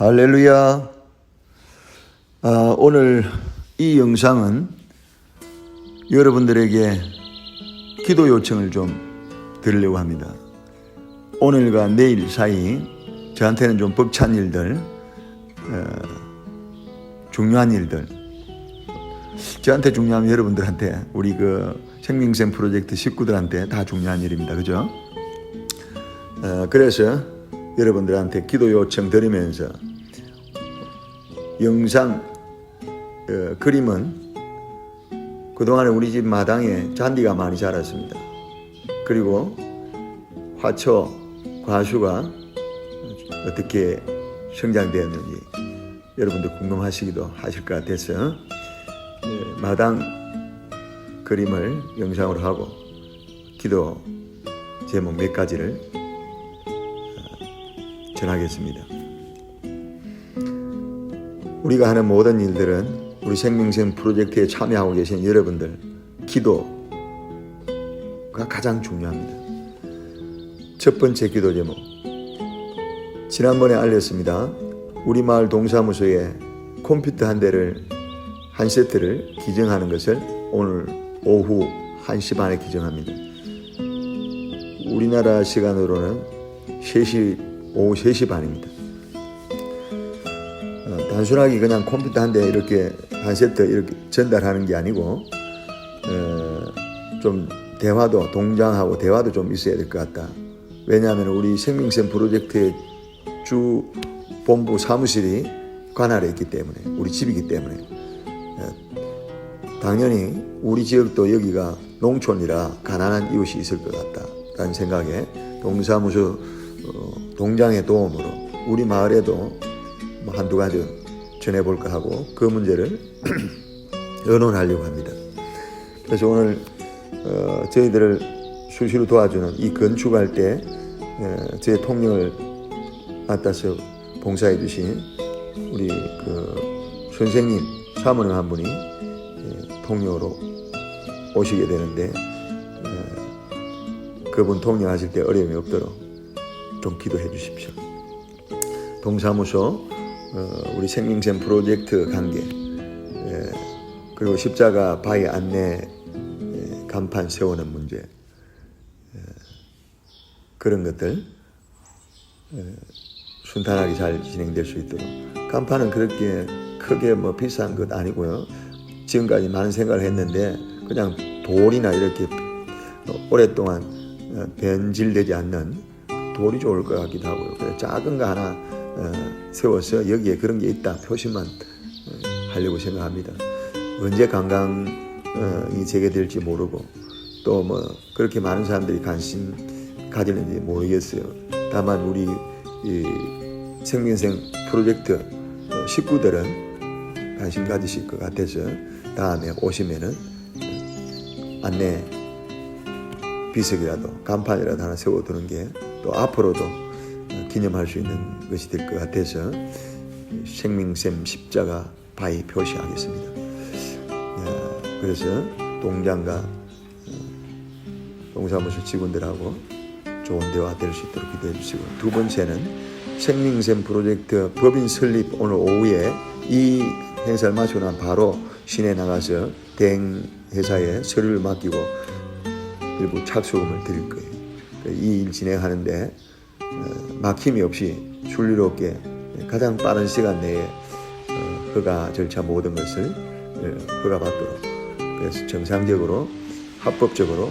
할렐루야. 아, 오늘 이 영상은 여러분들에게 기도 요청을 좀 드리려고 합니다. 오늘과 내일 사이 저한테는 좀 벅찬 일들, 어, 중요한 일들, 저한테 중요하면 여러분들한테 우리 그 생명생 프로젝트 식구들한테 다 중요한 일입니다. 그죠? 어, 그래서 여러분들한테 기도 요청 드리면서 영상 어, 그림은 그동안에 우리 집 마당에 잔디가 많이 자랐습니다. 그리고 화초, 과수가 어떻게 성장되었는지 여러분들 궁금하시기도 하실 것 같아서 예, 마당 그림을 영상으로 하고 기도 제목 몇 가지를 어, 전하겠습니다. 우리가 하는 모든 일들은 우리 생명생 프로젝트에 참여하고 계신 여러분들 기도가 가장 중요합니다. 첫 번째 기도 제목. 지난번에 알렸습니다. 우리 마을 동사무소에 컴퓨터 한 대를 한 세트를 기증하는 것을 오늘 오후 1시 반에 기증합니다. 우리나라 시간으로는 3시 오후 3시 반입니다. 어, 단순하게 그냥 컴퓨터 한 대 이렇게 한 세트 이렇게 전달하는 게 아니고 어, 좀 대화도 동장하고 대화도 좀 있어야 될 것 같다. 왜냐하면 우리 생명생 프로젝트의 주 본부 사무실이 관할에 있기 때문에 우리 집이기 때문에 어, 당연히 우리 지역도 여기가 농촌이라 가난한 이웃이 있을 것 같다라는 생각에 동사무소 어, 동장의 도움으로 우리 마을에도 뭐 한두 가지 전해볼까 하고 그 문제를 의논하려고 합니다. 그래서 오늘 어, 저희들을 수시로 도와주는 이 건축할 때 어, 제 통령을 맡아서 봉사해 주신 우리 그 선생님 사모님 한 분이 예, 통령으로 오시게 되는데 어, 그분 통령하실 때 어려움이 없도록 좀 기도해 주십시오. 동사무소 어, 우리 생명샘 프로젝트 관계 예, 그리고 십자가 바위 안내 예, 간판 세우는 문제 예, 그런 것들 예, 순탄하게 잘 진행될 수 있도록. 간판은 그렇게 크게 뭐 비싼 것 아니고요. 지금까지 많은 생각을 했는데 그냥 돌이나 이렇게 오랫동안 어, 변질되지 않는 돌이 좋을 것 같기도 하고요 그래서 작은 거 하나 어, 세워서 여기에 그런 게 있다 표시만 어, 하려고 생각합니다. 언제 관광이 재개될지 모르고 또 뭐 그렇게 많은 사람들이 관심 가지는지 모르겠어요. 다만 우리 이 생명생 프로젝트 어, 식구들은 관심 가지실 것 같아서 다음에 오시면은 안내 비석이라도 간판이라도 하나 세워두는 게 또 앞으로도 기념할 수 있는 것이 될 것 같아서 생명샘 십자가 바위 표시하겠습니다. 예, 그래서 동장과 어, 동사무소 직원들하고 좋은 대화 될 수 있도록 기도해 주시고 두 번째는 생명샘 프로젝트 법인 설립 오늘 오후에 이 행사를 마치고 난 바로 시내 나가서 대행 회사에 서류를 맡기고 일부 착수금을 드릴 거예요. 이 일 진행하는데 어, 막힘이 없이 순리롭게 가장 빠른 시간 내에 어, 허가 절차 모든 것을 어, 허가받도록 그래서 정상적으로 합법적으로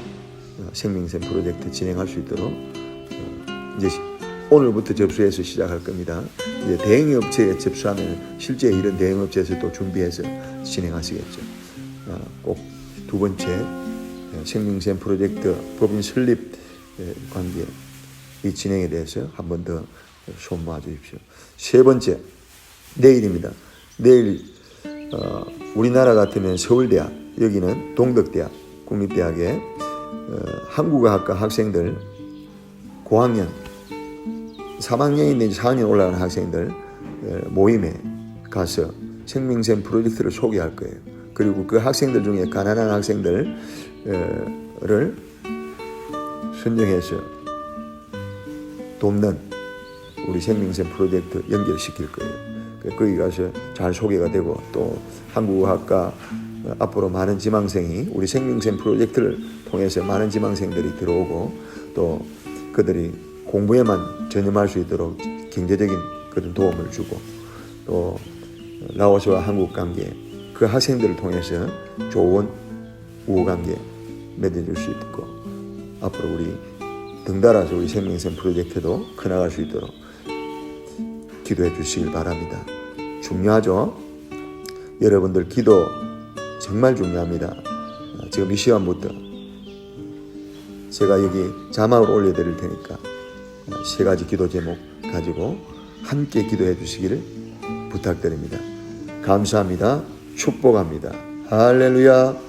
어, 생명샘 프로젝트 진행할 수 있도록 어, 이제 시- 오늘부터 접수해서 시작할 겁니다. 이제 대행업체에 접수하면 실제 이런 대행업체에서 또 준비해서 진행하시겠죠. 어, 꼭두 번째 어, 생명샘 프로젝트 법인 설립 에, 관계 이 진행에 대해서 한 번 더 손 모아 주십시오. 세 번째 내일입니다. 내일 어, 우리나라 같으면 서울대학 여기는 동덕대학 국립대학에 어, 한국어학과 학생들 고학년 3학년이 내지 4학년 올라가는 학생들 어, 모임에 가서 생명샘 프로젝트를 소개할 거예요. 그리고 그 학생들 중에 가난한 학생들을 선정해서 돕는 우리 생명샘 프로젝트 연결시킬 거예요. 그 거기 가서 잘 소개가 되고 또 한국어학과 어, 앞으로 많은 지망생이 우리 생명샘 프로젝트를 통해서 많은 지망생들이 들어오고 또 그들이 공부에만 전념할 수 있도록 경제적인 그런 도움을 주고 또 라오스와 한국 관계 그 학생들을 통해서 좋은 우호 관계 맺어줄 수 있고 앞으로 우리 등달아서 우리 생명샘 프로젝트도 커나갈 수 있도록 기도해 주시길 바랍니다. 중요하죠? 여러분들 기도 정말 중요합니다. 어, 지금 이 시간부터 제가 여기 자막을 올려드릴 테니까 어, 세 가지 기도 제목 가지고 함께 기도해 주시기를 부탁드립니다. 감사합니다. 축복합니다. 할렐루야.